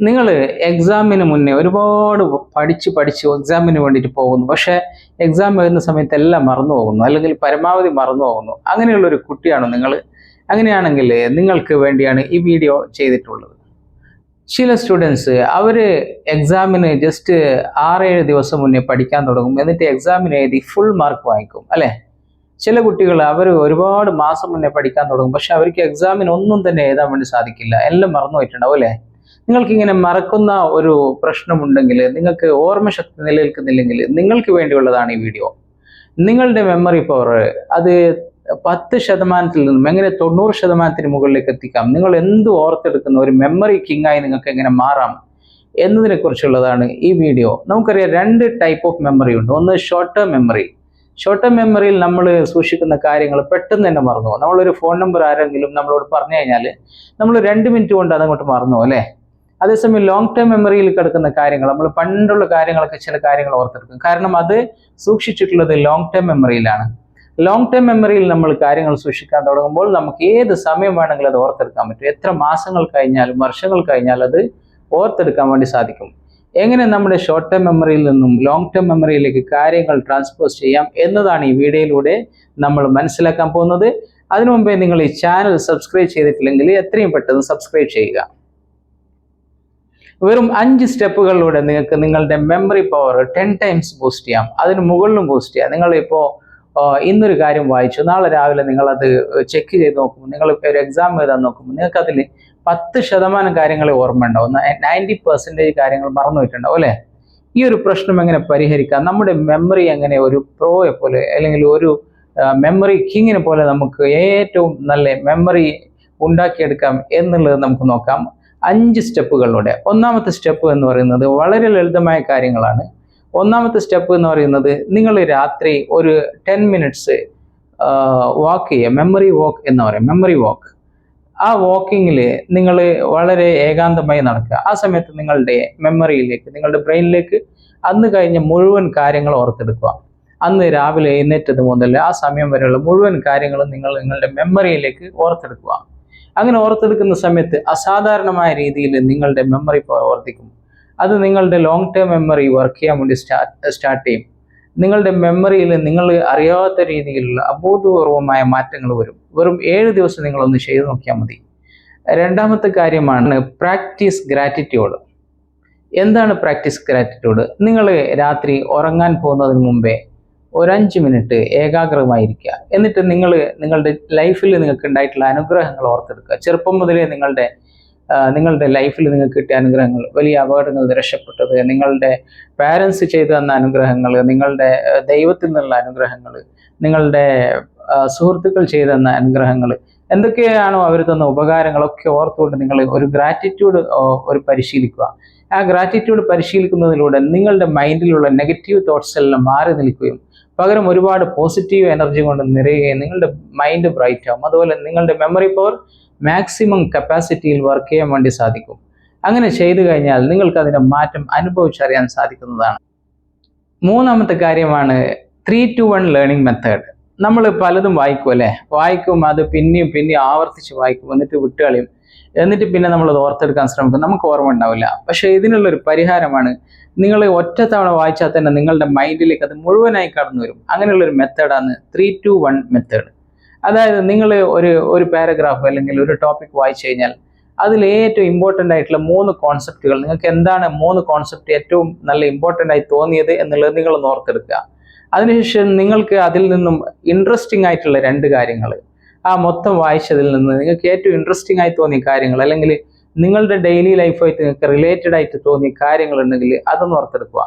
നിങ്ങൾ എക്സാമിന് മുന്നേ ഒരുപാട് പഠിച്ച് പഠിച്ച് എക്സാമിന് വേണ്ടിയിട്ട് പോകുന്നു. പക്ഷേ എക്സാം വരുന്ന സമയത്ത് എല്ലാം മറന്നു പോകുന്നു. അല്ലെങ്കിൽ പരമാവധി മറന്നു പോകുന്നു. അങ്ങനെയുള്ള ഒരു കുട്ടിയാണ് നിങ്ങൾ അങ്ങനെയാണെങ്കിൽ നിങ്ങൾക്ക് വേണ്ടിയാണ് ഈ വീഡിയോ ചെയ്തിട്ടുള്ളത്. ചില സ്റ്റുഡൻസ് അവർ എക്സാമിന് ജസ്റ്റ് ആറേഴ് ദിവസം മുന്നേ പഠിക്കാൻ തുടങ്ങും. എന്നിട്ട് എക്സാമിന് എഴുതി ഫുൾ മാർക്ക് വാങ്ങിക്കും അല്ലേ? ചില കുട്ടികൾ അവർ ഒരുപാട് മാസം മുന്നേ പഠിക്കാൻ തുടങ്ങും. പക്ഷെ അവർക്ക് എക്സാമിന് ഒന്നും തന്നെ എഴുതാൻ വേണ്ടി സാധിക്കില്ല. എല്ലാം മറന്നു പോയിട്ടുണ്ടാവും അല്ലേ? നിങ്ങൾക്ക് ഇങ്ങനെ മറക്കുന്ന ഒരു പ്രശ്നമുണ്ടെങ്കിൽ നിങ്ങൾക്ക് ഓർമ്മശക്തി നിലനിൽക്കുന്നില്ലെങ്കിൽ നിങ്ങൾക്ക് വേണ്ടിയുള്ളതാണ് ഈ വീഡിയോ. നിങ്ങളുടെ മെമ്മറി പവർ അത് പത്ത് ശതമാനത്തിൽ നിന്നും എങ്ങനെ തൊണ്ണൂറ് ശതമാനത്തിന് മുകളിലേക്ക് എത്തിക്കാം? നിങ്ങൾ എന്ത് ഓർത്തെടുക്കുന്ന ഒരു മെമ്മറി കിങ്ങായി നിങ്ങൾക്ക് എങ്ങനെ മാറാം എന്നതിനെ കുറിച്ചുള്ളതാണ് ഈ വീഡിയോ. നമുക്കറിയാം രണ്ട് ടൈപ്പ് ഓഫ് മെമ്മറി ഉണ്ട്. ഒന്ന് short term memory short term മെമ്മറിയിൽ നമ്മൾ സൂക്ഷിക്കുന്ന കാര്യങ്ങൾ പെട്ടെന്ന് തന്നെ മറന്നു നമ്മളൊരു ഫോൺ നമ്പർ ആരെങ്കിലും നമ്മളോട് പറഞ്ഞു കഴിഞ്ഞാൽ നമ്മൾ രണ്ട് മിനിറ്റ് കൊണ്ട് അതങ്ങോട്ട് മറന്നു അല്ലേ? അതേസമയം ലോങ് ടേം മെമ്മറിയിൽ കിടക്കുന്ന കാര്യങ്ങൾ നമ്മൾ പണ്ടുള്ള കാര്യങ്ങളൊക്കെ ചില കാര്യങ്ങൾ ഓർത്തെടുക്കും. കാരണം അത് സൂക്ഷിച്ചിട്ടുള്ളത് ലോങ് ടേം മെമ്മറിയിലാണ് ലോങ് ടേം മെമ്മറിയിൽ നമ്മൾ കാര്യങ്ങൾ സൂക്ഷിക്കാൻ തുടങ്ങുമ്പോൾ നമുക്ക് ഏത് സമയം വേണമെങ്കിലും അത് ഓർത്തെടുക്കാൻ പറ്റും. എത്ര മാസങ്ങൾ കഴിഞ്ഞാലും വർഷങ്ങൾ കഴിഞ്ഞാലും അത് ഓർത്തെടുക്കാൻ വേണ്ടി സാധിക്കും. എങ്ങനെ നമ്മുടെ ഷോർട്ട് ടേം മെമ്മറിയിൽ നിന്നും ലോങ് ടേം മെമ്മറിയിലേക്ക് കാര്യങ്ങൾ ട്രാൻസ്പോസ് ചെയ്യാം എന്നതാണ് ഈ വീഡിയോയിലൂടെ നമ്മൾ മനസ്സിലാക്കാൻ പോകുന്നത്. അതിനു മുമ്പേ നിങ്ങൾ ഈ ചാനൽ സബ്സ്ക്രൈബ് ചെയ്തിട്ടില്ലെങ്കിൽ എത്രയും പെട്ടെന്ന് സബ്സ്ക്രൈബ് ചെയ്യുക. വെറും അഞ്ച് സ്റ്റെപ്പുകളിലൂടെ നിങ്ങൾക്ക് നിങ്ങളുടെ memory power ten times boost ചെയ്യാം. അതിന് മുകളിലും ബൂസ്റ്റ് ചെയ്യാം. നിങ്ങൾ ഇപ്പോൾ ഇന്നൊരു കാര്യം വായിച്ചു. നാളെ രാവിലെ നിങ്ങളത് ചെക്ക് ചെയ്ത് നോക്കുമ്പോൾ നിങ്ങൾ ഒരു എക്സാം എഴുതാൻ നോക്കുമ്പോൾ നിങ്ങൾക്ക് അതിൽ പത്ത് ശതമാനം കാര്യങ്ങൾ ഓർമ്മ ഉണ്ടാവും നയന്റി പെർസെന്റേജ് കാര്യങ്ങൾ മറന്നു പോയിട്ടുണ്ടാവും അല്ലേ? ഈ ഒരു പ്രശ്നം എങ്ങനെ പരിഹരിക്കാം? നമ്മുടെ മെമ്മറി എങ്ങനെ ഒരു പ്രോയെ പോലെ അല്ലെങ്കിൽ ഒരു മെമ്മറി കിങ്ങിനെ പോലെ നമുക്ക് ഏറ്റവും നല്ല മെമ്മറി ഉണ്ടാക്കിയെടുക്കാം എന്നുള്ളത് നമുക്ക് നോക്കാം. അഞ്ച് സ്റ്റെപ്പുകളിലൂടെ ഒന്നാമത്തെ സ്റ്റെപ്പ് എന്ന് പറയുന്നത് വളരെ ലളിതമായ കാര്യങ്ങളാണ്. ഒന്നാമത്തെ സ്റ്റെപ്പ് എന്ന് പറയുന്നത് നിങ്ങൾ രാത്രി ഒരു ടെൻ മിനിറ്റ്സ് വാക്ക് ചെയ്യുക. മെമ്മറി വാക്ക് എന്ന് പറയും. മെമ്മറി വാക്ക് ആ വാക്കിങ്ങിൽ നിങ്ങൾ വളരെ ഏകാന്തമായി നടക്കുക. ആ സമയത്ത് നിങ്ങളുടെ മെമ്മറിയിലേക്ക് നിങ്ങളുടെ ബ്രെയിനിലേക്ക് അന്ന് കഴിഞ്ഞ മുഴുവൻ കാര്യങ്ങൾ ഓർത്തെടുക്കുക. അന്ന് രാവിലെ എഴുന്നേറ്റത് മുതൽ ആ സമയം വരെയുള്ള മുഴുവൻ കാര്യങ്ങളും നിങ്ങൾ നിങ്ങളുടെ മെമ്മറിയിലേക്ക് ഓർത്തെടുക്കുക. അങ്ങനെ ഓർത്തെടുക്കുന്ന സമയത്ത് അസാധാരണമായ രീതിയിൽ നിങ്ങളുടെ മെമ്മറി പ്രവർത്തിക്കും അത് നിങ്ങളുടെ ലോങ് ടേം മെമ്മറി വർക്ക് ചെയ്യാൻ വേണ്ടി സ്റ്റാർട്ട് സ്റ്റാർട്ട് ചെയ്യും. നിങ്ങളുടെ മെമ്മറിയിൽ നിങ്ങൾ അറിയാത്ത രീതിയിലുള്ള അബോധപൂർവമായ മാറ്റങ്ങൾ വരും. വെറും ഏഴ് ദിവസം നിങ്ങളൊന്ന് ചെയ്തു നോക്കിയാൽ മതി. രണ്ടാമത്തെ കാര്യമാണ് പ്രാക്ടീസ് ഗ്രാറ്റിറ്റ്യൂഡ് എന്താണ് പ്രാക്ടീസ് ഗ്രാറ്റിറ്റ്യൂഡ് നിങ്ങൾ രാത്രി ഉറങ്ങാൻ പോകുന്നതിന് മുമ്പേ ഒരു അഞ്ച് മിനിറ്റ് ഏകാഗ്രമായിരിക്കുക. എന്നിട്ട് നിങ്ങൾ നിങ്ങളുടെ ലൈഫിൽ നിങ്ങൾക്ക് ഉണ്ടായിട്ടുള്ള അനുഗ്രഹങ്ങൾ ഓർത്തെടുക്കുക. ചെറുപ്പം മുതലേ നിങ്ങളുടെ നിങ്ങളുടെ ലൈഫിൽ നിങ്ങൾക്ക് കിട്ടിയ അനുഗ്രഹങ്ങൾ വലിയ അപകടങ്ങൾ രക്ഷപ്പെട്ടത് നിങ്ങളുടെ പാരൻസ് ചെയ്തു തന്ന അനുഗ്രഹങ്ങൾ നിങ്ങളുടെ ദൈവത്തിൽ നിന്നുള്ള അനുഗ്രഹങ്ങൾ നിങ്ങളുടെ സുഹൃത്തുക്കൾ ചെയ്തു തന്ന അനുഗ്രഹങ്ങൾ എന്തൊക്കെയാണോ അവർ തന്ന ഉപകാരങ്ങളൊക്കെ ഓർത്തുകൊണ്ട് നിങ്ങൾ ഒരു ഗ്രാറ്റിറ്റ്യൂഡ് ഒരു പരിശീലിക്കുക. ആ ഗ്രാറ്റിറ്റ്യൂഡ് പരിശീലിക്കുന്നതിലൂടെ നിങ്ങളുടെ മൈൻഡിലുള്ള നെഗറ്റീവ് തോട്ട്സ് എല്ലാം മാറി നിൽക്കുകയും പകരം ഒരുപാട് പോസിറ്റീവ് എനർജി കൊണ്ട് നിറയുകയും നിങ്ങളുടെ മൈൻഡ് ബ്രൈറ്റ് ആവും. അതുപോലെ നിങ്ങളുടെ മെമ്മറി പവർ മാക്സിമം കപ്പാസിറ്റിയിൽ വർക്ക് ചെയ്യാൻ വേണ്ടി സാധിക്കും. അങ്ങനെ ചെയ്തു കഴിഞ്ഞാൽ നിങ്ങൾക്ക് അതിന്റെ മാറ്റം അനുഭവിച്ചറിയാൻ സാധിക്കുന്നതാണ്. മൂന്നാമത്തെ കാര്യമാണ് three two one learning method നമ്മൾ പലതും വായിക്കും അല്ലേ? വായിക്കും അത് പിന്നെയും പിന്നെയും ആവർത്തിച്ച് വായിക്കും എന്നിട്ട് വിട്ടുകളയും. എന്നിട്ട് പിന്നെ നമ്മൾ അത് ഓർത്തെടുക്കാൻ ശ്രമിക്കും. നമുക്ക് ഓർമ്മ ഉണ്ടാവില്ല. പക്ഷേ ഇതിനുള്ളൊരു പരിഹാരമാണ് നിങ്ങൾ ഒറ്റ തവണ വായിച്ചാൽ തന്നെ നിങ്ങളുടെ മൈൻഡിലേക്ക് അത് മുഴുവനായി കടന്നു വരും. അങ്ങനെയുള്ളൊരു മെത്തേഡാണ് ത്രീ ടു വൺ മെത്തേഡ് അതായത് നിങ്ങൾ ഒരു ഒരു പാരഗ്രാഫ് അല്ലെങ്കിൽ ഒരു ടോപ്പിക് വായിച്ചു കഴിഞ്ഞാൽ അതിൽ ഏറ്റവും ഇമ്പോർട്ടന്റ് ആയിട്ടുള്ള മൂന്ന് കോൺസെപ്റ്റുകൾ നിങ്ങൾക്ക് എന്താണ് മൂന്ന് കോൺസെപ്റ്റ് ഏറ്റവും നല്ല ഇമ്പോർട്ടന്റ് ആയി തോന്നിയത് എന്നുള്ളത് നിങ്ങൾ ഓർത്തെടുക്കുക. അതിനുശേഷം നിങ്ങൾക്ക് അതിൽ നിന്നും ഇൻട്രസ്റ്റിംഗ് ആയിട്ടുള്ള രണ്ട് കാര്യങ്ങൾ ആ മൊത്തം വായിച്ചതിൽ നിന്ന് നിങ്ങൾക്ക് ഏറ്റവും ഇൻട്രസ്റ്റിംഗ് ആയി തോന്നിയ കാര്യങ്ങൾ അല്ലെങ്കിൽ നിങ്ങളുടെ ഡെയിലി ലൈഫായിട്ട് നിങ്ങൾക്ക് റിലേറ്റഡ് ആയിട്ട് തോന്നിയ കാര്യങ്ങൾ ഉണ്ടെങ്കിൽ അതൊന്ന് ഓർത്തെടുക്കുക.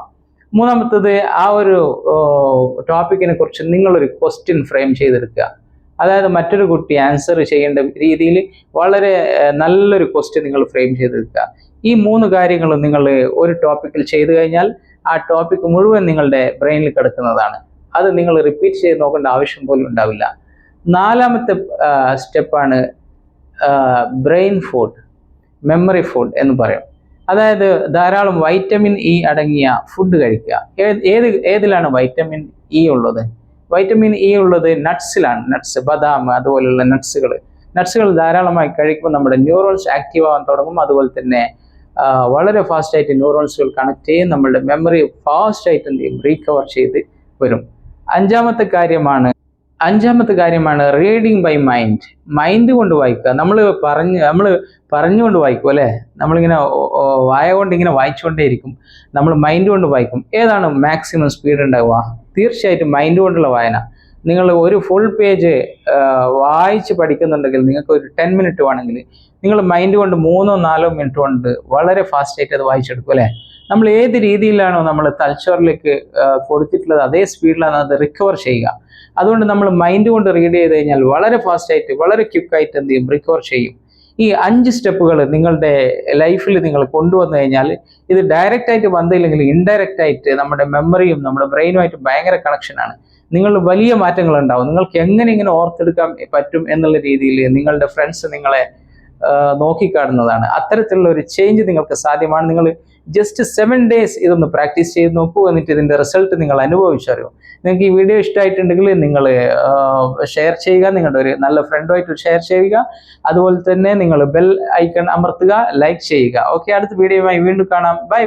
മൂന്നാമത്തത് ആ ഒരു ടോപ്പിക്കിനെ കുറിച്ച് നിങ്ങളൊരു ക്വസ്റ്റ്യൻ ഫ്രെയിം ചെയ്തെടുക്കുക. അതായത് മറ്റൊരു കുട്ടി ആൻസർ ചെയ്യേണ്ട രീതിയിൽ വളരെ നല്ലൊരു ക്വസ്റ്റ്യൻ നിങ്ങൾ ഫ്രെയിം ചെയ്തെടുക്കുക. ഈ മൂന്ന് കാര്യങ്ങളും നിങ്ങൾ ഒരു ടോപ്പിക്കിൽ ചെയ്തു കഴിഞ്ഞാൽ ആ ടോപ്പിക് മുഴുവൻ നിങ്ങളുടെ ബ്രെയിനിൽ കിടക്കുന്നതാണ്. അത് നിങ്ങൾ റിപ്പീറ്റ് ചെയ്ത് നോക്കേണ്ട ആവശ്യം പോലും ഉണ്ടാവില്ല. നാലാമത്തെ സ്റ്റെപ്പാണ് ബ്രെയിൻ ഫുഡ് മെമ്മറി ഫുഡ് എന്ന് പറയും. അതായത് ധാരാളം വൈറ്റമിൻ ഇ അടങ്ങിയ ഫുഡ് കഴിക്കുക. ഏത് ഏത് ഏതിലാണ് വൈറ്റമിൻ ഇ ഉള്ളത്? വൈറ്റമിൻ ഇ ഉള്ളത് നട്ട്സിലാണ് നട്ട്സ് ബദാം അതുപോലെയുള്ള നട്ട്സുകൾ നട്ട്സുകൾ ധാരാളമായി കഴിക്കുമ്പോൾ നമ്മുടെ ന്യൂറോൺസ് ആക്റ്റീവ് ആവാൻ തുടങ്ങും. അതുപോലെ തന്നെ വളരെ ഫാസ്റ്റായിട്ട് ന്യൂറോൺസുകൾ കണക്ട് ചെയ്യും. നമ്മളുടെ മെമ്മറി ഫാസ്റ്റായിട്ട് എന്ത് ചെയ്യും? റീകവർ ചെയ്ത് വരും. അഞ്ചാമത്തെ കാര്യമാണ് അഞ്ചാമത്തെ കാര്യമാണ് റീഡിങ് ബൈ മൈൻഡ് മൈൻഡ് കൊണ്ട് വായിക്കുക. നമ്മൾ പറഞ്ഞ് നമ്മൾ പറഞ്ഞുകൊണ്ട് വായിക്കും അല്ലേ? നമ്മളിങ്ങനെ വായ കൊണ്ട് ഇങ്ങനെ വായിച്ചുകൊണ്ടേയിരിക്കും. നമ്മൾ മൈൻഡ് കൊണ്ട് വായിക്കും. ഏതാണ് മാക്സിമം സ്പീഡ് ഉണ്ടാവുക? തീർച്ചയായിട്ടും മൈൻഡ് കൊണ്ടുള്ള വായന. നിങ്ങൾ ഒരു ഫുൾ പേജ് വായിച്ച് പഠിക്കുന്നുണ്ടെങ്കിൽ നിങ്ങൾക്ക് ഒരു ടെൻ മിനിറ്റ് വേണമെങ്കിൽ നിങ്ങൾ മൈൻഡ് കൊണ്ട് മൂന്നോ നാലോ മിനിറ്റ് കൊണ്ട് വളരെ ഫാസ്റ്റായിട്ട് അത് വായിച്ചെടുക്കും അല്ലേ? നമ്മൾ ഏത് രീതിയിലാണോ നമ്മൾ തലച്ചോറിലേക്ക് കൊടുത്തിട്ടുള്ളത് അതേ സ്പീഡിലാണ് അത് റിക്കവർ ചെയ്യുക. അതുകൊണ്ട് നമ്മൾ മൈൻഡ് കൊണ്ട് റീഡ് ചെയ്ത് കഴിഞ്ഞാൽ വളരെ ഫാസ്റ്റായിട്ട് വളരെ ക്വിക്കായിട്ട് എന്ത് ചെയ്യും? റിക്കവർ ചെയ്യും. ഈ അഞ്ച് സ്റ്റെപ്പുകൾ നിങ്ങളുടെ ലൈഫിൽ നിങ്ങൾ കൊണ്ടുവന്നു കഴിഞ്ഞാൽ ഇത് ഡയറക്റ്റ് ആയിട്ട് വന്നില്ലെങ്കിൽ ഇൻഡയറക്റ്റ് ആയിട്ട് നമ്മുടെ മെമ്മറിയും നമ്മുടെ ബ്രെയിനുമായിട്ട് ഭയങ്കര കണക്ഷനാണ് നിങ്ങൾ വലിയ മാറ്റങ്ങൾ ഉണ്ടാവും. നിങ്ങൾക്ക് എങ്ങനെ ഇങ്ങനെ ഓർത്തെടുക്കാൻ പറ്റും എന്നുള്ള രീതിയിൽ നിങ്ങളുടെ ഫ്രണ്ട്സ് നിങ്ങളെ നോക്കിക്കാണുന്നതാണ്. അത്തരത്തിലുള്ള ഒരു ചേഞ്ച് നിങ്ങൾക്ക് സാധ്യമാണ്. നിങ്ങൾ ജസ്റ്റ് സെവൻ ഡേയ്സ് ഇതൊന്ന് പ്രാക്ടീസ് ചെയ്ത് നോക്കൂ. എന്നിട്ട് ഇതിന്റെ റിസൾട്ട് നിങ്ങൾ അനുഭവിച്ചറിയും. നിങ്ങൾക്ക് ഈ വീഡിയോ ഇഷ്ടമായിട്ടുണ്ടെങ്കിൽ നിങ്ങൾ ഷെയർ ചെയ്യുക. നിങ്ങളുടെ ഒരു നല്ല ഫ്രണ്ടുമായിട്ട് ഷെയർ ചെയ്യുക. അതുപോലെ തന്നെ നിങ്ങൾ ബെൽ ഐക്കൺ അമർത്തുക. ലൈക്ക് ചെയ്യുക. ഓക്കെ അടുത്ത വീഡിയോയുമായി വീണ്ടും കാണാം. ബൈ